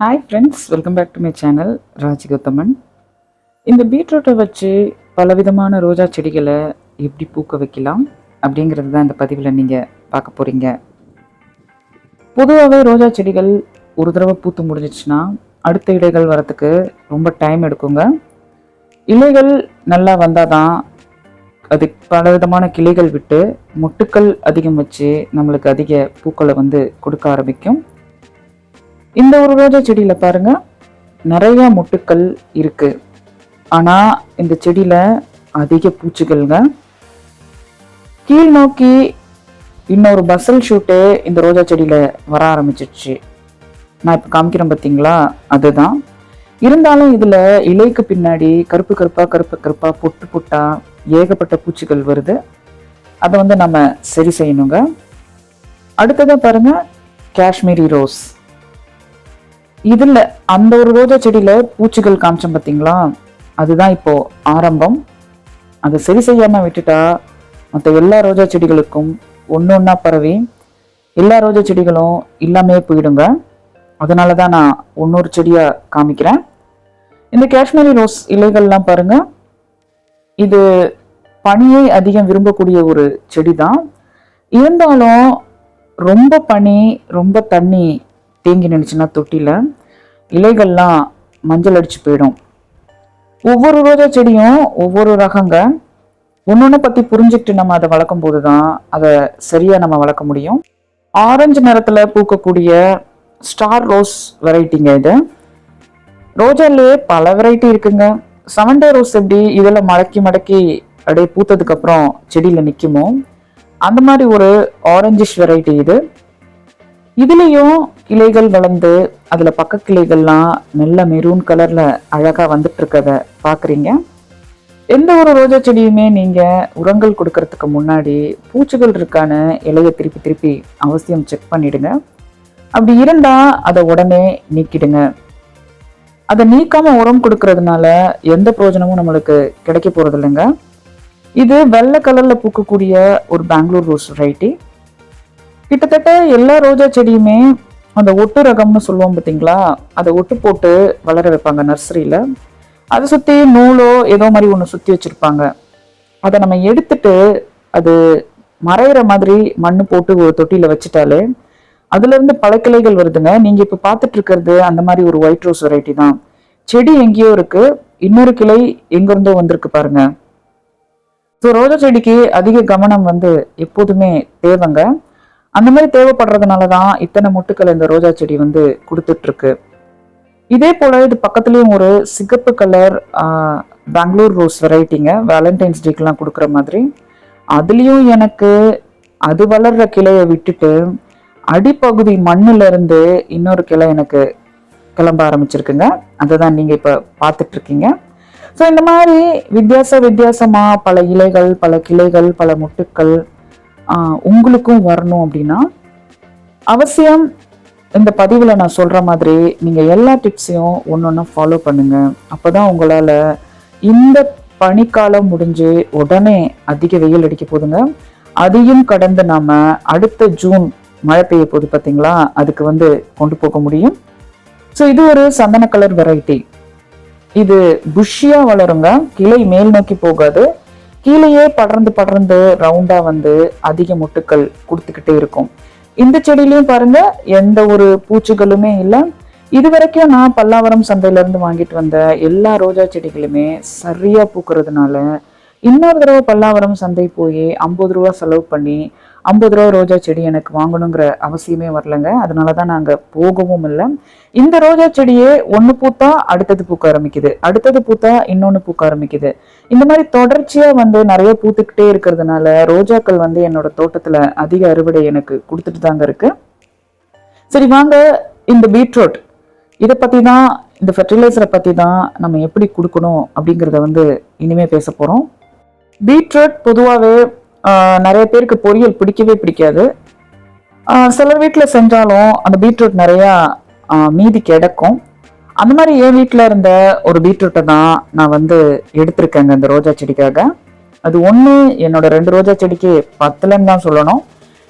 Hi friends welcome back to my channel Raji Gauthaman இந்த பீட்ரூட்டை வச்சு பலவிதமான ரோஜா செடிகளை எப்படி பூக்க வைக்கலாம் அப்படிங்கிறது தான் இந்த பதிவில் நீங்கள் பார்க்க போகிறீங்க பொதுவாகவே ரோஜா செடிகள் ஒரு தடவை பூத்து முடிஞ்சிச்சுன்னா அடுத்த இலைகள் வரத்துக்கு ரொம்ப டைம் எடுக்குங்க. இலைகள் நல்லா வந்தால் தான் அது பலவிதமான கிளைகள் விட்டு மொட்டுக்கள் அதிகம் வச்சு நம்மளுக்கு அதிக பூக்களை வந்து கொடுக்க ஆரம்பிக்கும். இந்த ஒரு ரோஜா செடியில் பாருங்க நிறைய மொட்டுக்கள் இருக்கு. ஆனால் இந்த செடியில் அதிக பூச்சிகள்ங்க. கீழ் நோக்கி இன்னொரு பசல் ஷூட்டு இந்த ரோஜா செடியில் வர ஆரம்பிச்சிடுச்சு நான் இப்போ காமிக்கிறேன் பார்த்தீங்களா அதுதான். இருந்தாலும் இதில் இலைக்கு பின்னாடி கருப்பு கருப்பாக கருப்பு கருப்பாக பொட்டு பொட்டாக ஏகப்பட்ட பூச்சிகள் வருது. அதை வந்து நம்ம சரி செய்யணுங்க. அடுத்ததாக பாருங்க காஷ்மீரி ரோஸ். இதில் அந்த ஒரு ரோஜா செடியில் பூச்சிகள் காமிச்சோம் பார்த்தீங்களா அதுதான் இப்போ ஆரம்பம். அதை சரி செய்யாமல் விட்டுட்டா மற்ற எல்லா ரோஜா செடிகளுக்கும் ஒன்று ஒன்றா பரவி எல்லா ரோஜா செடிகளும் இல்லாமே போயிடுங்க. அதனால தான் நான் இன்னொரு செடியாக காமிக்கிறேன். இந்த காஷ்மீரி ரோஸ் இலைகள்லாம் பாருங்கள் இது பனியை அதிகம் விரும்பக்கூடிய ஒரு செடி தான் இருந்தாலும் ரொம்ப பனி ரொம்ப தண்ணி தேங்கி நினைச்சுன்னா தொட்டியில் இலைகள்லாம் மஞ்சள் அடிச்சு போயிடும். ஒவ்வொரு ரோஜா செடியும் ஒவ்வொரு ரகங்க. ஒன்று பற்றி புரிஞ்சுக்கிட்டு நம்ம அதை வளர்க்கும் போது தான் அதை சரியாக நம்ம வளர்க்க முடியும். ஆரஞ்சு நிறத்தில் பூக்கக்கூடிய ஸ்டார் ரோஸ் வெரைட்டிங்க இது. ரோஜாலே பல வெரைட்டி இருக்குங்க. செவன் டே ரோஸ் எப்படி இதில் மடக்கி மடக்கி அப்படியே பூத்ததுக்கப்புறம் செடியில் நிற்குமோ அந்த மாதிரி ஒரு ஆரஞ்சிஷ் வெரைட்டி இது. இதுலேயும் கிளைகள் வளர்ந்து அதில் பக்க கிளைகள்லாம் நல்ல மெரூன் கலரில் அழகாக வந்துட்டு பார்க்குறீங்க எந்த ஒரு ரோஜா செடியுமே நீங்கள் உரங்கள் கொடுக்கறதுக்கு முன்னாடி பூச்சிகள் இருக்கான இலையை திருப்பி திருப்பி அவசியம் செக் பண்ணிடுங்க. அப்படி இருந்தால் அதை உடனே நீக்கிடுங்க. அதை நீக்காமல் உரம் கொடுக்கறதுனால எந்த பிரயோஜனமும் நம்மளுக்கு கிடைக்க போகிறது இல்லைங்க இது வெள்ளை கலரில் பூக்கக்கூடிய ஒரு பெங்களூர் ரோஸ் வெரைட்டி. கிட்டத்தட்ட எல்லா ரோஜா செடியுமே அந்த ஒட்டு ரகம்னு சொல்லுவோம் பார்த்தீங்களா? அதை ஒட்டு போட்டு வளர வைப்பாங்க நர்சரியில். அதை சுற்றி நூலோ ஏதோ மாதிரி ஒன்று சுற்றி வச்சுருப்பாங்க. அதை நம்ம எடுத்துட்டு அது மறையிற மாதிரி மண் போட்டு ஒரு தொட்டியில் வச்சுட்டாலே அதுலேருந்து பல கிளைகள் வருதுங்க. நீங்கள் இப்போ பார்த்துட்டு இருக்கிறது அந்த மாதிரி ஒரு ஒயிட் ரோஸ் வெரைட்டி தான். செடி எங்கேயோ இருக்குது இன்னொரு கிளை எங்கேருந்தோ வந்திருக்கு பாருங்க. ஸோ ரோஜா செடிக்கு அதிக கவனம் வந்து எப்போதுமே தேவைங்க. அந்த மாதிரி தேவைப்படுறதுனால தான் இத்தனை மொட்டுக்கள் இந்த ரோஜா செடி வந்து கொடுத்துட்டு இருக்கு இதே போல இது பக்கத்துலேயும் ஒரு சிகப்பு கலர் பெங்களூர் ரோஸ் வெரைட்டிங்க வேலண்டைன்ஸ் டேக்கெலாம் கொடுக்குற மாதிரி. அதுலேயும் எனக்கு அது வளர்கிற கிளையை விட்டுட்டு அடிப்பகுதி மண்ணிலிருந்து இன்னொரு கிளை எனக்கு கிளம்ப ஆரம்பிச்சிருக்குங்க. அதை தான் நீங்கள் இப்போ பார்த்துட்ருக்கீங்க. ஸோ இந்த மாதிரி வித்தியாச வித்தியாசமாக பல இலைகள் பல கிளைகள் பல முட்டுக்கள் உங்களுக்கும் வரணும் அப்படின்னா அவசியம் இந்த பதிவில் நான் சொல்கிற மாதிரி நீங்கள் எல்லா டிப்ஸையும் ஒன்று ஃபாலோ பண்ணுங்கள் அப்போ தான் உங்களால் இந்த பனிக்காலம் முடிஞ்சு உடனே அதிக வெயில் அடிக்க போதுங்க. அதையும் கடந்து நாம் அடுத்த ஜூன் மழை பெய்ய போகுது பார்த்தீங்களா அதுக்கு வந்து கொண்டு போக முடியும். ஸோ இது ஒரு சந்தன கலர் வெரைட்டி இது புஷ்ஷியாக வளருங்க. கிளை மேல் நோக்கி போகாது. கீழேயே படர்ந்து படர்ந்து ரவுண்டா வந்து அதிக முட்டுக்கள் கொடுத்துக்கிட்டே இருக்கும். இந்த செடியிலையும் பாருங்க எந்த ஒரு பூச்சிகளுமே இல்லை. இது வரைக்கும் நான் பல்லாவரம் சந்தையில இருந்து வாங்கிட்டு வந்த எல்லா ரோஜா செடிகளுமே சரியா பூக்கிறதுனால இன்னொரு தடவை பல்லாவரம் சந்தை போய் ஐம்பது ரூபா செலவு பண்ணி ஐம்பது ரூபா ரோஜா செடி எனக்கு வாங்கணுங்கிற அவசியமே வரலங்க. அதனால தான் நாங்கள் போகவும் இல்லை. இந்த ரோஜா செடியே ஒன்று பூத்தா அடுத்தது பூக்க ஆரம்பிக்குது. அடுத்தது பூத்தா இன்னொன்று பூக்க ஆரம்பிக்குது. இந்த மாதிரி தொடர்ச்சியாக வந்து நிறைய பூத்துக்கிட்டே இருக்கிறதுனால ரோஜாக்கள் வந்து என்னோட தோட்டத்தில் அதிக அறுவடை எனக்கு கொடுத்துட்டு தாங்க இருக்கு. சரி வாங்க இந்த பீட்ரூட். இதை பற்றி தான் இந்த ஃபெர்டிலைசரை பற்றி தான் நம்ம எப்படி கொடுக்கணும் அப்படிங்கிறத வந்து இனிமேல் பேச போகிறோம் பீட்ரூட் பொதுவாகவே நிறைய பேருக்கு பொரியல் பிடிக்கவே பிடிக்காது. சிலர் வீட்டில் செஞ்சாலும் அந்த பீட்ரூட் நிறையா மீதி கிடக்கும். அந்த மாதிரி என் வீட்டில் இருந்த ஒரு பீட்ரூட்டை தான் நான் வந்து எடுத்திருக்கேங்க இந்த ரோஜா செடிக்காக. அது ஒன்று என்னோட ரெண்டு ரோஜா செடிக்கு பத்தலைன்னு தான் சொல்லணும்.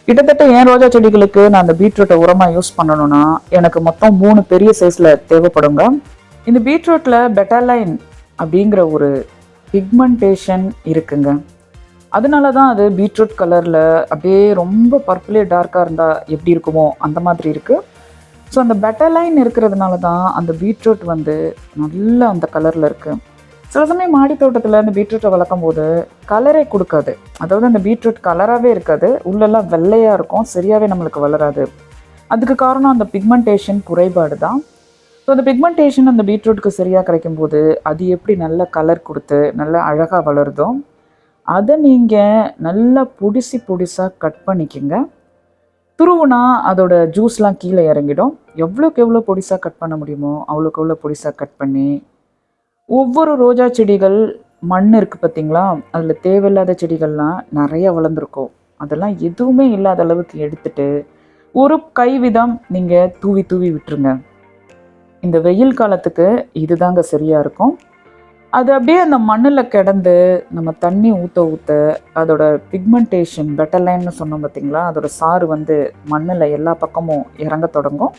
கிட்டத்தட்ட என் ரோஜா செடிகளுக்கு நான் அந்த பீட்ரூட்டை உரமாக யூஸ் பண்ணணும்னா எனக்கு மொத்தம் மூணு பெரிய சைஸில் தேவைப்படுங்க. இந்த பீட்ரூட்டில் பெட்டாலைன் அப்படிங்கிற ஒரு பிக்மெண்டேஷன் இருக்குங்க. அதனால தான் அது பீட்ரூட் கலரில் அப்படியே ரொம்ப பர்பிளே டார்க்காக இருந்தால் எப்படி இருக்குமோ அந்த மாதிரி இருக்குது ஸோ அந்த பெட்டலைன் இருக்கிறதுனால தான் அந்த பீட்ரூட் வந்து நல்ல அந்த கலரில் இருக்குது சில சமயம் மாடி தோட்டத்தில் அந்த பீட்ரூட்டை வளர்க்கும் போது கலரே கொடுக்காது. அதாவது அந்த பீட்ரூட் கலராகவே இருக்காது. உள்ளெல்லாம் வெள்ளையாக இருக்கும். சரியாகவே நம்மளுக்கு வளராது. அதுக்கு காரணம் அந்த பிக்மெண்டேஷன் குறைபாடு தான் ஸோ அந்த பிக்மெண்டேஷன் அந்த பீட்ரூட்டுக்கு சரியாக கிடைக்கும்போது அது எப்படி நல்ல கலர் கொடுத்து நல்ல அழகாக வளருதோ அதை நீங்கள் நல்லா புடிசி பொடிசாக கட் பண்ணிக்கோங்க. துருவுனா அதோட ஜூஸ்லாம் கீழே இறங்கிடும். எவ்வளோக்கு எவ்வளோ பொடிசாக கட் பண்ண முடியுமோ அவ்வளோக்கு எவ்வளோ பொடிசாக கட் பண்ணி ஒவ்வொரு ரோஜா செடிகள் மண் இருக்குது பார்த்தீங்களா? அதில் தேவையில்லாத செடிகள்லாம் நிறைய வளர்ந்துருக்கும். அதெல்லாம் எதுவுமே இல்லாத அளவுக்கு எடுத்துட்டு ஒரு கைவிதம் நீங்கள் தூவி தூவி விட்டுருங்க. இந்த வெயில் காலத்துக்கு இதுதாங்க சரியாக இருக்கும். அது அப்படியே அந்த மண்ணில் கிடந்து நம்ம தண்ணி ஊற்ற ஊற்ற அதோட பிக்மெண்டேஷன் பெட்டலைன்னு சொன்னோம் பார்த்தீங்களா அதோட சாறு வந்து மண்ணில் எல்லா பக்கமும் இறங்க தொடங்கும்.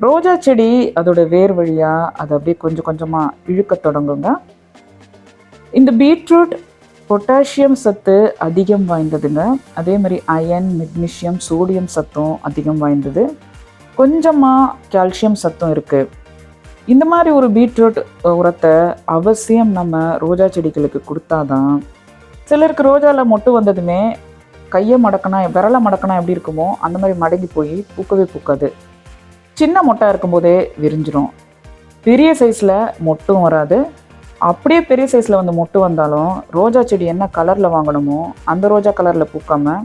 ரோஜா செடி அதோட வேர் வழியாக அதை அப்படியே கொஞ்சம் கொஞ்சமாக இழுக்க தொடங்குங்க. இந்த பீட்ரூட் பொட்டாசியம் சத்து அதிகம் வாய்ந்ததுங்க. அதே மாதிரி அயன் மெக்னீஷியம் சோடியம் சத்தும் அதிகம் வாய்ந்தது. கொஞ்சமாக கால்சியம் சத்தும் இருக்குது இந்த மாதிரி ஒரு பீட்ரூட் உரத்தை அவசியம் நம்ம ரோஜா செடிகளுக்கு கொடுத்தாதான் சிலருக்கு ரோஜாவில் மொட்டு வந்ததுமே கையை மடக்கினா விரலை மடக்கினா எப்படி இருக்குமோ அந்த மாதிரி மடங்கி போய் பூக்கவே பூக்காது. சின்ன மொட்டாக இருக்கும்போதே விரிஞ்சிடும் பெரிய சைஸில் மொட்டும் வராது. அப்படியே பெரிய சைஸில் வந்து மொட்டு வந்தாலும் ரோஜா செடி என்ன கலரில் வாங்கணுமோ அந்த ரோஜா கலரில் பூக்காமல்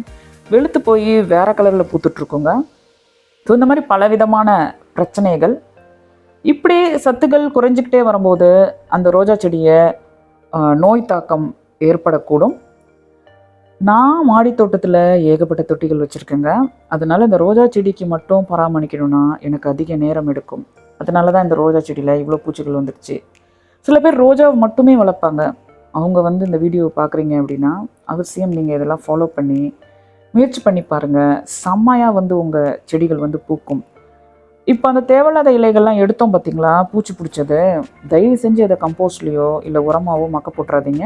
வெளுத்து போய் வேறு கலரில் பூத்துட்ருக்குங்க ஸோ இந்த மாதிரி பலவிதமான பிரச்சனைகள் இப்படி சத்துக்கள் குறைஞ்சிக்கிட்டே வரும்போது அந்த ரோஜா செடியை நோய் தாக்கம் ஏற்படக்கூடும். நான் மாடி தோட்டத்தில் ஏகப்பட்ட தொட்டிகள் வச்சுருக்கேங்க. அதனால் இந்த ரோஜா செடிக்கு மட்டும் பராமரிக்கணும்னா எனக்கு அதிக நேரம் எடுக்கும். அதனால தான் இந்த ரோஜா செடியில் இவ்வளோ பூச்சிகள் வந்துடுச்சு. சில பேர் ரோஜா மட்டுமே வளர்ப்பாங்க. அவங்க வந்து இந்த வீடியோ பார்க்குறீங்க அப்படின்னா அவசியம் நீங்கள் இதெல்லாம் ஃபாலோ பண்ணி முயற்சி பண்ணி பாருங்கள் செம்மையாக வந்து உங்கள் செடிகள் வந்து பூக்கும். இப்போ அந்த தேவையில்லாத இலைகள்லாம் எடுத்தோம் பார்த்தீங்களா பூச்சி பிடிச்சது. தயவு செஞ்சு அதை கம்போஸ்ட்லேயோ இல்லை உரமாவோ மக்க போட்டுறாதீங்க.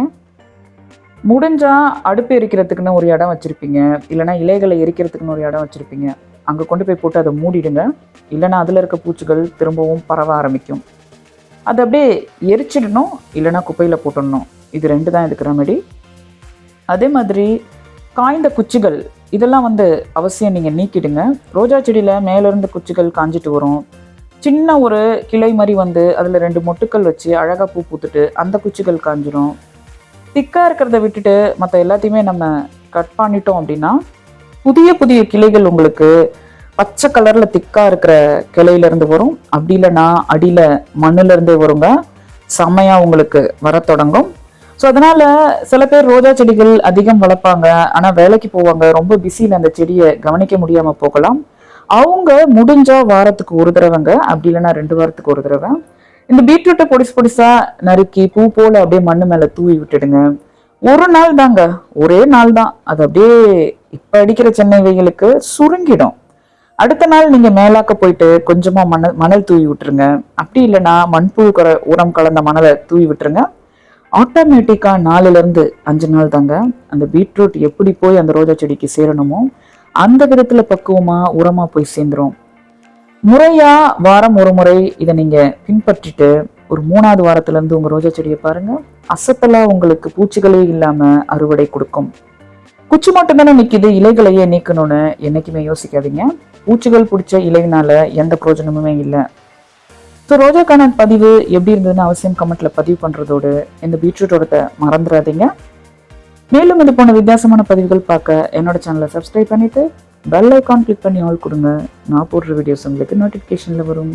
முடிஞ்சால் அடுப்பு எரிக்கிறதுக்குன்னு ஒரு இடம் வச்சுருப்பீங்க. இல்லைனா இலைகளை எரிக்கிறதுக்குன்னு ஒரு இடம் வச்சுருப்பீங்க. அங்கே கொண்டு போய் போட்டு அதை மூடிடுங்க. இல்லைனா அதில் இருக்க பூச்சிகள் திரும்பவும் பரவ ஆரம்பிக்கும். அதை அப்படியே எரிச்சிடணும். இல்லைனா குப்பையில் போட்டுடணும். இது ரெண்டு தான் இதுக்கு ரெமெடி அதே மாதிரி காய்ந்த குச்சிகள் இதெல்லாம் வந்து அவசியம் நீங்கள் நீக்கிடுங்க. ரோஜா செடியில் மேலேருந்து குச்சிகள் காஞ்சிட்டு வரும். சின்ன ஒரு கிளை மாதிரி வந்து அதில் ரெண்டு மொட்டுக்கள் வச்சு அழகாக பூ பூத்துட்டு அந்த குச்சிகள் காஞ்சிரும். திக்காக இருக்கிறத விட்டுட்டு மற்ற எல்லாத்தையுமே நம்ம கட் பண்ணிட்டோம் அப்படின்னா புதிய புதிய கிளைகள் உங்களுக்கு பச்சை கலரில் திக்காக இருக்கிற கிளையிலேருந்து வரும். அப்படி இல்லைன்னா அடியில் மண்ணிலேருந்தே வருங்க. செம்மையாக உங்களுக்கு வர தொடங்கும். ஸோ அதனால சில பேர் ரோஜா செடிகள் அதிகம் வளர்ப்பாங்க. ஆனால் வேலைக்கு போவாங்க. ரொம்ப பிஸியில் அந்த செடியை கவனிக்க முடியாமல் போகலாம். அவங்க முடிஞ்சா வாரத்துக்கு ஒரு தடவைங்க. அப்படி இல்லைன்னா ரெண்டு வாரத்துக்கு ஒரு தடவை. இந்த பீட்ரூட்டை பொடிசு பொடிசாக நறுக்கி பூ போல அப்படியே மண்ணு மேலே தூவி விட்டுடுங்க. ஒரு நாள் தாங்க. ஒரே நாள் தான். அது அப்படியே இப்போ அடிக்கிற சென்னை வெயிலுக்கு சுருங்கிடும். அடுத்த நாள் நீங்கள் மேலாக்க போயிட்டு கொஞ்சமாக மணல் மணல் தூவி விட்டுருங்க. அப்படி இல்லைன்னா மண்புழு உரம் கலந்த மணலை தூவி விட்டுருங்க. ஆட்டோமேட்டிக்காக நாலுலேருந்து அஞ்சு நாள் தாங்க. அந்த பீட்ரூட் எப்படி போய் அந்த ரோஜா செடிக்கு சேரணுமோ அந்த விதத்தில் பக்குவமாக உரமாக போய் சேர்ந்துரும். முறையாக வாரம் ஒரு முறை இதை நீங்கள் பின்பற்றிட்டு ஒரு மூணாவது வாரத்துலேருந்து உங்கள் ரோஜா செடியை பாருங்கள் அசத்தலா உங்களுக்கு பூச்சிகளே இல்லாமல் அறுவடை கொடுக்கும். குச்சி மட்டும் தானே இலைகளையே நீக்கணும்னு என்றைக்குமே யோசிக்காதீங்க. பூச்சிகள் பிடிச்ச இலையினால எந்த பிரயோஜனமுமே இல்லை. ஸோ ரோஜாக்கான பதிவு எப்படி இருந்ததுன்னு அவசியம் கமெண்ட்ல பதிவு பண்ணுறதோடு இந்த பீட்ரூட்டோட மறந்துடாதீங்க மேலும் இது போன வித்தியாசமான பதிவுகள் பார்க்க என்னோட சேனலை சப்ஸ்கிரைப் பண்ணிவிட்டு பெல் ஐக்கான் கிளிக் பண்ணி ஆல் கொடுங்க. நான் போடுற வீடியோஸ் உங்களுக்கு நோட்டிஃபிகேஷனில் வரும்.